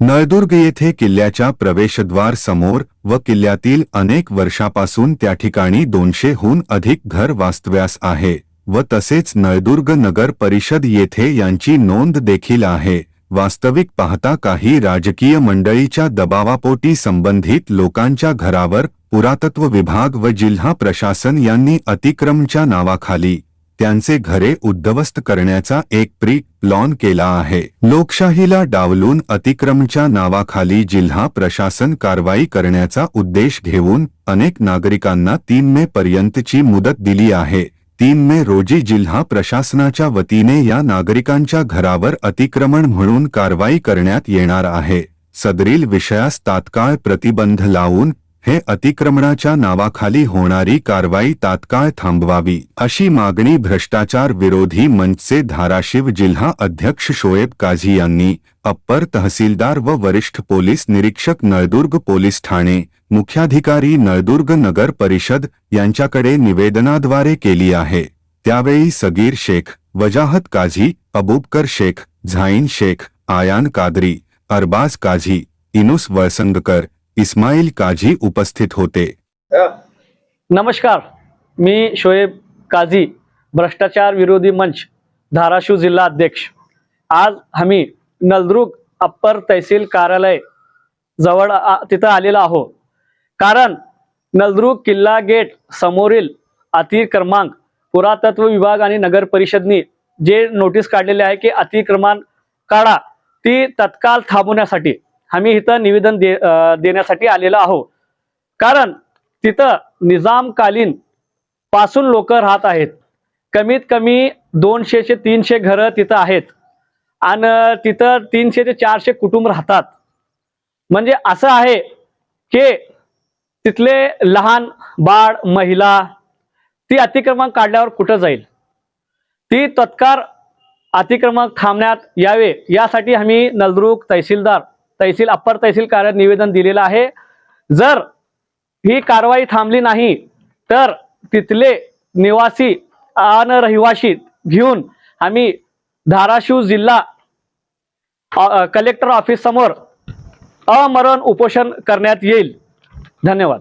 नळदुर्ग येथे किल्ल्याच्या प्रवेशद्वार समोर व किल्ल्यातील अनेक वर्षापासून त्या ठिकाणी दोनशेहून अधिक घर वास्तव्यास आहे व तसेच नळदुर्ग नगर परिषद येथे यांची नोंद देखील आहे. वास्तविक पाहता काही राजकीय मंडळीच्या दबावापोटी संबंधित लोकांच्या घरावर पुरातत्व विभाग व जिल्हा प्रशासन यांनी अतिक्रमच्या नावाखाली त्यांचे घरे उद्ध्वस्त करण्याचा एक प्री लॉन केला आहे. लोकशाहीला डावलून अतिक्रमच्या नावाखाली जिल्हा प्रशासन कारवाई करण्याचा उद्देश घेऊन अनेक नागरिकांना तीन मे पर्यंतची मुदत दिली आहे. तीन मे रोजी जिल्हा प्रशासनाच्या वतीने या नागरिकांच्या घरावर अतिक्रमण म्हणून कारवाई करण्यात येणार आहे. सदरील विषयास तात्काळ प्रतिबंध लावून हे अतिक्रमणाच्या नावाखाली होणारी कारवाई तात्काळ थांबवावी अशी मागणी भ्रष्टाचार विरोधी मंचचे धाराशिव जिल्हा अध्यक्ष शोएब काझी यांनी अप्पर तहसीलदार व वरिष्ठ पोलीस निरीक्षक नळदुर्ग पोलीस ठाणे मुख्याधिकारी नळदुर्ग नगर परिषद यांच्याकडे निवेदनाद्वारे केली आहे. त्यावेळी सगीर शेख वजाहत काझी अबूबकर शेख झाईन शेख आयान कादरी अरबाज काझी इनुस वळसंगकर इस्माईल काझी उपस्थित होते. नमस्कार. मी शोएब काझी भ्रष्टाचार विरोधी मंच धाराशिव जिल्हा अध्यक्ष. आज आम्ही नलदुर्ग अप्पर तहसील कार्यालय जवळ तिथं आलेलो आहो कारण नलदुर्ग किल्ला गेट समोरील अतिक्रमांक पुरातत्व विभाग आणि नगर परिषदनी जे नोटीस काढलेले आहे की अतिक्रमण काढा ती तत्काळ थांबवण्यासाठी आम्ही इथं निवेदन दे देण्यासाठी आलेलो आहो कारण तिथं निजामकालीन पासून लोक राहत आहेत. कमीत कमी दोनशे ते तीनशे घरं तिथं आहेत. आणि तिथं तीनशे ते चारशे कुटुंब राहतात. म्हणजे असं आहे की तिथले लहान बाळ महिला ती अतिक्रमण काढल्यावर कुठं जाईल? ती तत्काळ अतिक्रमण थांबण्यात यावे यासाठी आम्ही नलदुर्ग तहसीलदार तहसील अप्पर तहसील कार्यालयात निवेदन दिलेलं आहे. जर ही कारवाई थांबली नाही तर तिथले निवासी आणि घेऊन आम्ही धाराशिव जिल्हा कलेक्टर ऑफिस समोर अमरण उपोषण करण्यात येईल. धन्यवाद.